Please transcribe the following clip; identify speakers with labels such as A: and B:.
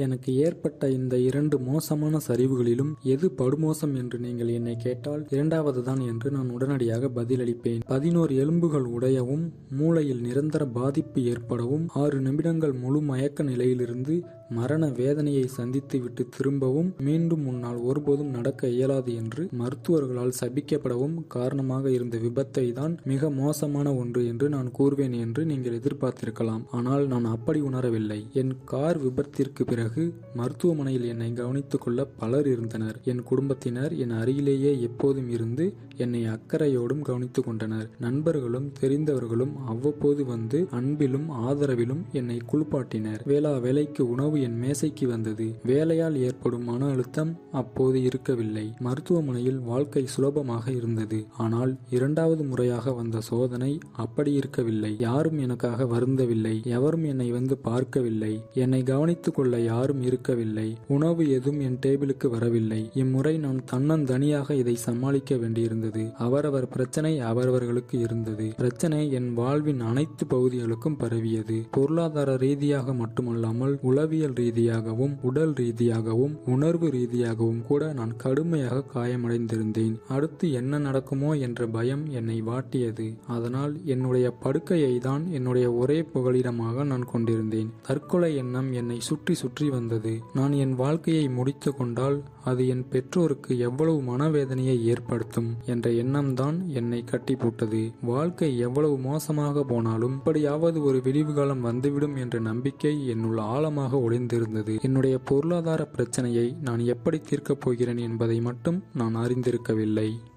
A: எனக்கு ஏற்பட்ட இந்த இரண்டு மோசமான சரிவுகளிலும் எது படுமோசம் என்று நீங்கள் என்னை கேட்டால் இரண்டாவது தான் என்று நான் உடனடியாக பதிலளிப்பேன். பதினோரு எலும்புகள் உடையவும் மூளையில் நிரந்தர பாதிப்பு ஏற்படவும் ஆறு நிமிடங்கள் முழு மயக்க நிலையிலிருந்து மரண வேதனையை சந்தித்துவிட்டு திரும்பவும் மீண்டும் முன்னால் ஒருபோதும் நடக்க இயலாது என்று மருத்துவர்களால் சபிக்கப்படவும் காரணமாக இருந்த விபத்தை தான் மிக மோசமான ஒன்று என்று நான் கூறுவேன் என்று நீங்கள் எதிர்பார்த்திருக்கலாம். ஆனால் நான் அப்படி உணரவில்லை. என் கார் விபத்திற்கு பிறகு மருத்துவமனையில் என்னை கவனித்துக் கொள்ள பலர் இருந்தனர். என் குடும்பத்தினர் என் அருகிலேயே எப்போதும் இருந்து என்னை அக்கறையோடும் கவனித்துக் கொண்டனர். நண்பர்களும் தெரிந்தவர்களும் அவ்வப்போது வந்து அன்பிலும் ஆதரவிலும் என்னை குளிப்பாட்டினர். வேளா வேலைக்கு உணவு என் மேசைக்கு வந்தது. வேலையால் ஏற்படும் மன அழுத்தம் அப்போது இருக்கவில்லை. மருத்துவமனையில் வாழ்க்கை சுலபமாக இருந்தது. ஆனால் இரண்டாவது முறையாக வந்த சோதனை அப்படி இருக்கவில்லை. யாரும் எனக்காக வருந்தவில்லை. எவரும் என்னை வந்து பார்க்கவில்லை. என்னை கவனித்துக் கொள்ள யாரும் இருக்கவில்லை. உணவு எதுவும் என் டேபிளுக்கு வரவில்லை. இம்முறை நான் தன்னந்தனியாக இதை சமாளிக்க வேண்டியிருந்தது. அவரவர் பிரச்சனை அவரவர்களுக்கு இருந்தது. பிரச்சனை என் வாழ்வின் அனைத்து பகுதிகளுக்கும் பரவியது. பொருளாதார ரீதியாக மட்டுமல்லாமல் உளவியல் ரீதியாகவும் உடல் ரீதியாகவும் உணர்வு ரீதியாகவும் கூட நான் கடுமையாக காயமடைந்திருந்தேன். அடுத்து என்ன நடக்குமோ என்ற பயம் என்னை வாட்டியது. அதனால் என்னுடைய படுக்கையை தான் என்னுடைய ஒரே புகலிடமாக நான் கொண்டிருந்தேன். தற்கொலை எண்ணம் என்னை சுற்றி சுற்றி வந்தது. நான் என் வாழ்க்கையை முடித்து கொண்டால் அது என் பெற்றோருக்கு எவ்வளவு மனவேதனையை ஏற்படுத்தும் என்ற எண்ணம்தான் என்னை கட்டி போட்டது வாழ்க்கை எவ்வளவு மோசமாக போனாலும் இப்படியாவது ஒரு விடிவு காலம் வந்துவிடும் என்ற நம்பிக்கை என்னுள் ஆழமாக தெரிந்திருந்தது என்னுடைய பொருளாதார பிரச்சனையை நான் எப்படி தீர்க்கப் போகிறேன் என்பதை மட்டும் நான் அறிந்திருக்கவில்லை.